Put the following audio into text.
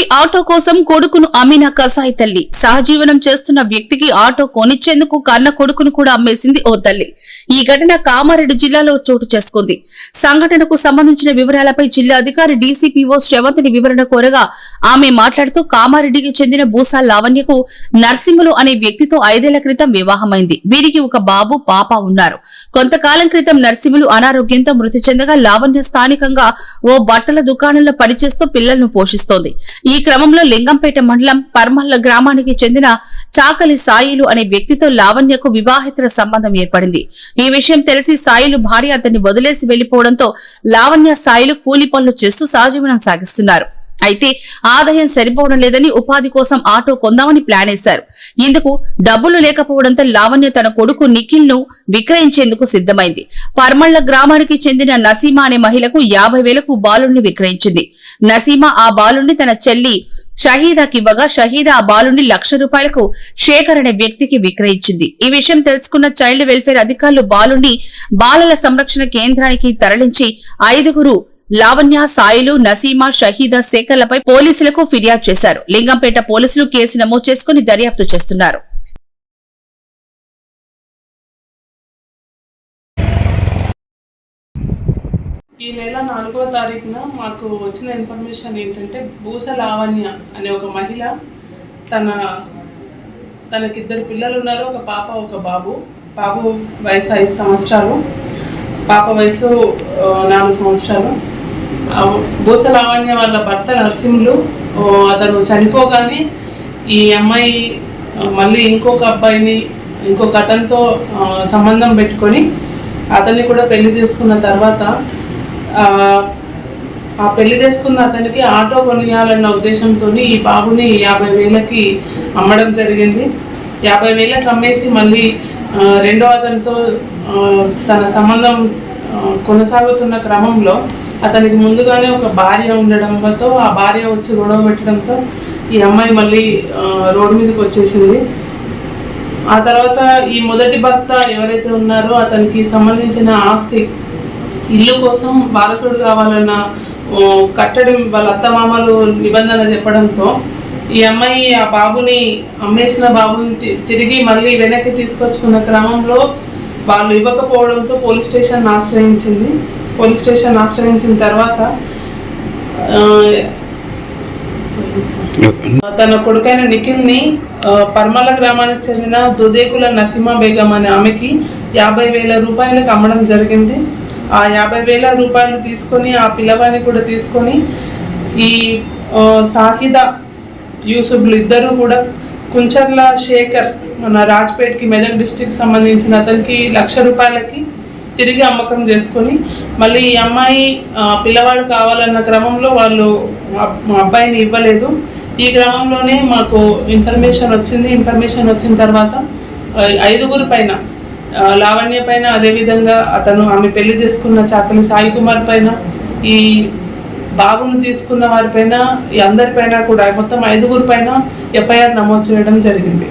తండ్రి ఆటో కోసం కొడుకును అమ్మిన కసాయి తల్లి. సహజీవనం చేస్తున్న వ్యక్తికి ఆటో కొనిచ్చేందుకు కన్న కొడుకును కూడా అమ్మేసింది ఓ తల్లి. ఈ ఘటన కామారెడ్డి జిల్లాలో చోటు చేసుకుంది. సంఘటనకు సంబంధించిన వివరాలపై జిల్లా అధికారి డీసీపీఓ శ్రవంతిని వివరణ కోరగా ఆమె మాట్లాడుతూ కామారెడ్డికి చెందిన బూసా లావణ్యకు నర్సింహులు అనే వ్యక్తితో ఐదేళ్ళ క్రితం వివాహమైంది. వీరికి ఒక బాబు పాప ఉన్నారు. కొంతకాలం క్రితం నర్సింహులు అనారోగ్యంతో మృతి చెందగా లావణ్య స్థానికంగా ఓ బట్టల దుకాణంలో పనిచేస్తూ పిల్లలను పోషిస్తోంది. ఈ క్రమంలో లింగంపేట మండలం పర్మల్ల గ్రామానికి చెందిన చాకలి సాయిలు అనే వ్యక్తితో లావణ్యకు వివాహేతర సంబంధం ఏర్పడింది. ఈ విషయం తెలిసి సాయిలు భార్య అతన్ని వదిలేసి వెళ్ళిపోవడంతో లావణ్య సాయిలు కూలి పనులు చేస్తూ సహజీవనం సాగిస్తున్నారు. అయితే ఆదాయం సరిపోవడం లేదని ఉపాధి కోసం ఆటో కొందామని ప్లాన్ వేశారు. ఇందుకు డబ్బులు లేకపోవడంతో లావణ్య తన కొడుకు నిఖిల్ను విక్రయించేందుకు సిద్ధమైంది. పర్మళ్ళ గ్రామానికి చెందిన నసీమా అనే మహిళకు యాభై వేలకు బాలుణ్ణి విక్రయించింది. నసీమా ఆ బాలుణ్ణి తన చెల్లి షహీదాకివ్వగా షహీదా ఆ బాలుణ్ణి లక్ష రూపాయలకు శేఖర్ అనే వ్యక్తికి విక్రయించింది. ఈ విషయం తెలుసుకున్న చైల్డ్ వెల్ఫేర్ అధికారులు బాలుణ్ణి బాలల సంరక్షణ కేంద్రానికి తరలించి ఐదుగురు లావణ్య సాయిలు నసీమా షహీదా శేఖర్లపై పోలీసులకు ఫిర్యాదు చేశారు. లింగంపేట పోలీసులు కేసు నమోదు చేసుకుని దర్యాప్తు చేస్తున్నారు. ఈ నెల నాలుగో తారీఖున మాకు వచ్చిన ఇన్ఫర్మేషన్ ఏంటంటే భూస లావణ్య అనే ఒక మహిళ తన తనకిద్దరు పిల్లలు ఉన్నారు ఒక పాప ఒక బాబు. బాబు వయసు ఐదు సంవత్సరాలు. పాప వయసు నాలుగు సంవత్సరాలు. భూసలావణ్య వాళ్ళ భర్త నరసింహులు అతను చనిపోగానే ఈ అమ్మాయి మళ్ళీ ఇంకొక అబ్బాయిని ఇంకొక అతనితో సంబంధం పెట్టుకొని అతన్ని కూడా పెళ్ళి చేసుకున్న తర్వాత ఆ, పెళ్ళి చేసుకున్న అతనికి ఆటో కొనియాలన్న ఉద్దేశంతో ఈ బాబుని యాభై వేలకి అమ్మడం జరిగింది. యాభై వేలకు అమ్మేసి మళ్ళీ రెండో అతనితో తన సంబంధం కొనసాగుతున్న క్రమంలో అతనికి ముందుగానే ఒక భార్య ఉండడంతో ఆ భార్య వచ్చి గొడవ పెట్టడంతో ఈ అమ్మాయి మళ్ళీ రోడ్డు మీదకి వచ్చేసింది. ఆ తర్వాత ఈ మొదటి భర్త ఎవరైతే ఉన్నారో అతనికి సంబంధించిన ఆస్తి ఇల్లు కోసం వారసుడు కావాలన్న కట్టడం వాళ్ళ అత్తమామలు నిబంధన చెప్పడంతో ఈ అమ్మాయి ఆ బాబుని అమ్మేసిన బాబుని తి- తిరిగి మళ్ళీ వెనక్కి తీసుకొచ్చుకున్న క్రమంలో వాళ్ళు ఇవ్వకపోవడంతో పోలీస్ స్టేషన్ ఆశ్రయించింది. పోలీస్ స్టేషన్ ఆశ్రయించిన తర్వాత తన కొడుకైన నిఖిల్ని పర్మల గ్రామానికి చెందిన దుదేకుల నసీమా బేగం అనే ఆమెకి యాభై వేల రూపాయలకు అమ్మడం జరిగింది. ఆ యాభై వేల రూపాయలు తీసుకొని ఆ పిల్లవాడిని కూడా తీసుకొని ఈ సాహిద సాహిదా యూసుఫ్లు ఇద్దరు కూడా కుంచర్ల శేఖర్ మన రాజ్పేట్కి మెదక్ డిస్టిక్ సంబంధించిన అతనికి లక్ష రూపాయలకి తిరిగి అమ్మకం చేసుకొని మళ్ళీ ఈ అమ్మాయి పిల్లవాడు కావాలన్న క్రమంలో వాళ్ళు మా అబ్బాయిని ఇవ్వలేదు. ఈ క్రమంలోనే మాకు ఇన్ఫర్మేషన్ వచ్చింది. ఇన్ఫర్మేషన్ వచ్చిన తర్వాత ఐదుగురు పైన లావణ్య పైన అదేవిధంగా అతను ఆమె పెళ్ళి చేసుకున్న చాకలి సాయి కుమార్ పైన ఈ బాబును తీసుకున్న వారిపైన అందరిపైన కూడా మొత్తం ఐదుగురు పైన ఎఫ్ఐఆర్ నమోదు చేయడం జరిగింది.